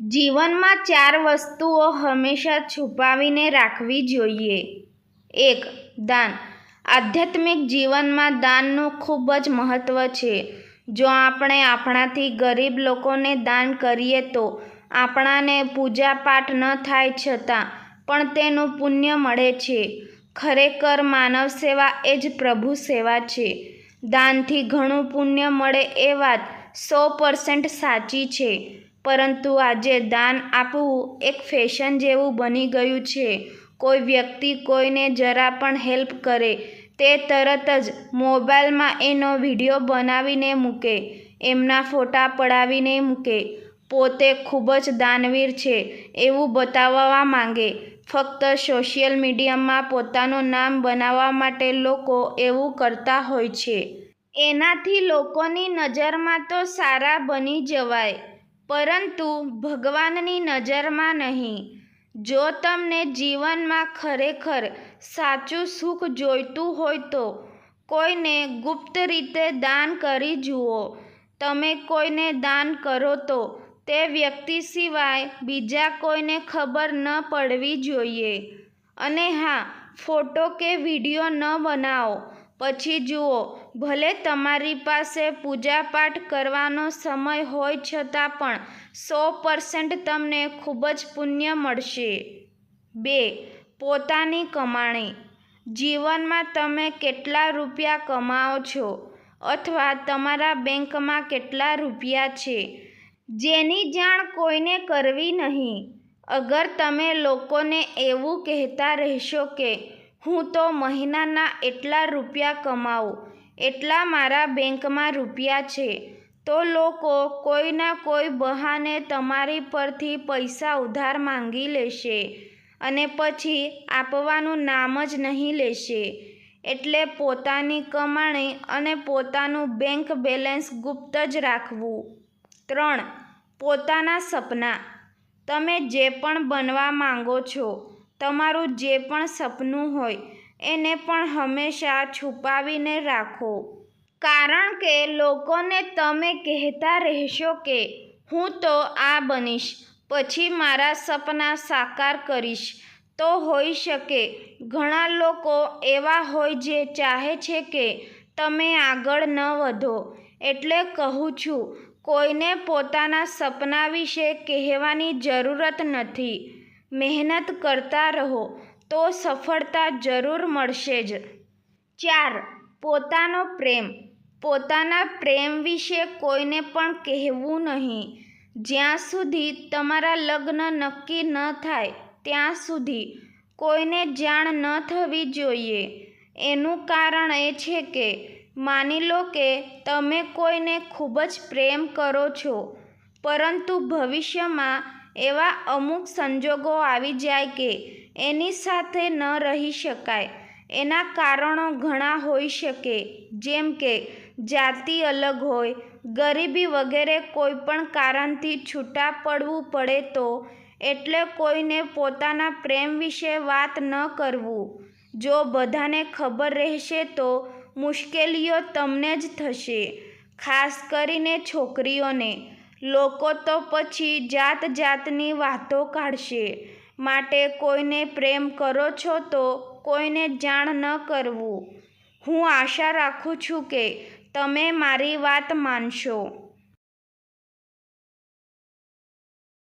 જીવનમાં ચાર વસ્તુઓ હંમેશા છુપાવીને રાખવી જોઈએ. એક, દાન. આધ્યાત્મિક જીવનમાં દાનનું ખૂબ જ મહત્ત્વ છે. જો આપણે આપણાથી ગરીબ લોકોને દાન કરીએ તો આપણાને પૂજાપાઠ ન થાય છતાં પણ તેનું પુણ્ય મળે છે. ખરેખર માનવ સેવા એ જ પ્રભુ સેવા છે. દાનથી ઘણું પુણ્ય મળે એ વાત સો પર્સન્ટ સાચી છે. પરંતુ આજે દાન આપવું એક ફેશન જેવું બની ગયું છે. કોઈ વ્યક્તિ કોઈને જરા પણ હેલ્પ કરે, તે તરત જ મોબાઈલમાં એનો વીડિયો બનાવીને મૂકે, એમના ફોટા પડાવીને મૂકે. પોતે ખૂબ જ દાનવીર છે એવું બતાવવા માંગે. ફક્ત સોશિયલ મીડિયામાં પોતાનું નામ બનાવવા માટે લોકો એવું કરતા હોય છે. એનાથી લોકોની નજરમાં તો સારા બની જવાય. પરંતુ ભગવાનની નજરમાં નહીં. જો તમને જીવનમાં ખરેખર સાચું સુખ જોઈતું હોય તો કોઈને ગુપ્ત રીતે દાન કરી જુઓ. તમે કોઈને દાન કરો તો તે વ્યક્તિ સિવાય બીજા કોઈને ખબર ન પડવી જોઈએ. અને હા, ફોટો કે વીડિયો ન બનાવો. પછી જુઓ ભલે તમારી પાસે પૂજાપાઠ કરવાનો સમય હોય છતાં પણ સો પર્સન્ટ તમને ખૂબ જ પુણ્ય મળશે. બે, પોતાની કમાણી. જીવનમાં તમે કેટલા રૂપિયા કમાઓ છો અથવા તમારા બેંકમાં કેટલા રૂપિયા છે? જેની જાણ કોઈને કરવી નહીં. અગર તમે લોકોને એવું કહેતા રહેશો કે, હું તો મહિનાના એટલા રૂપિયા કમાઉં એટલા મારા બેંકમાં રૂપિયા છે, તો લોકો કોઈના કોઈ બહાને તમારી પરથી પૈસા ઉધાર માંગી લેશે અને પછી આપવાનું નામ જ નહીં લેશે. એટલે પોતાની કમાણી અને પોતાનું બેંક બેલેન્સ ગુપ્ત જ રાખવું. ત્રણ, પોતાના સપના. તમે જે પણ બનવા માંગો છો, તમારું જે પણ સપનું હોય એને પણ હંમેશા છુપાવીને રાખો. કારણ કે લોકોને તમે કહેતા રહેશો કે, હું તો આ બનીશ, પછી મારા સપના સાકાર કરીશ. તો હોઈ શકે. ઘણા લોકો એવા હોય જે ચાહે છે કે તમે આગળ ન વધો. એટલે કહું છું, કોઈને પોતાના સપના વિશે કહેવાની જરૂરત નથી. મહેનત કરતા રહો. તો સફળતા જરૂર મળશે જ. ચાર, પોતાનો પ્રેમ. પોતાના પ્રેમ વિશે કોઈને પણ કહેવું નહીં. જ્યાં સુધી તમારા લગ્ન નક્કી ન થાય, ત્યાં સુધી કોઈને જાણ ન થવી જોઈએ. એનું કારણ એ છે કે, માની લો કે તમે કોઈને ખૂબ જ પ્રેમ કરો છો, પરંતુ ભવિષ્યમાં એવા અમુક સંજોગો આવી જાય કે એની સાથે ન રહી શકાય. એના કારણો ઘણા હોઈ શકે. જેમ કે, જાતિ અલગ હોય, ગરીબી વગેરે કોઈ પણ કારણથી છૂટા પડવું પડે તો એટલે કોઈને પોતાના પ્રેમ વિશે વાત ન કરવું. જો બધાને ખબર રહેશે તો મુશ્કેલીઓ તમને જ થશે, ખાસ કરીને છોકરીઓને. લોકો તો પછી જાત જાતની વાતો કાઢશે. માટે કોઈને પ્રેમ કરો છો તો કોઈને જાણ ન કરવું. હું આશા રાખું છું કે તમે મારી વાત માનશો.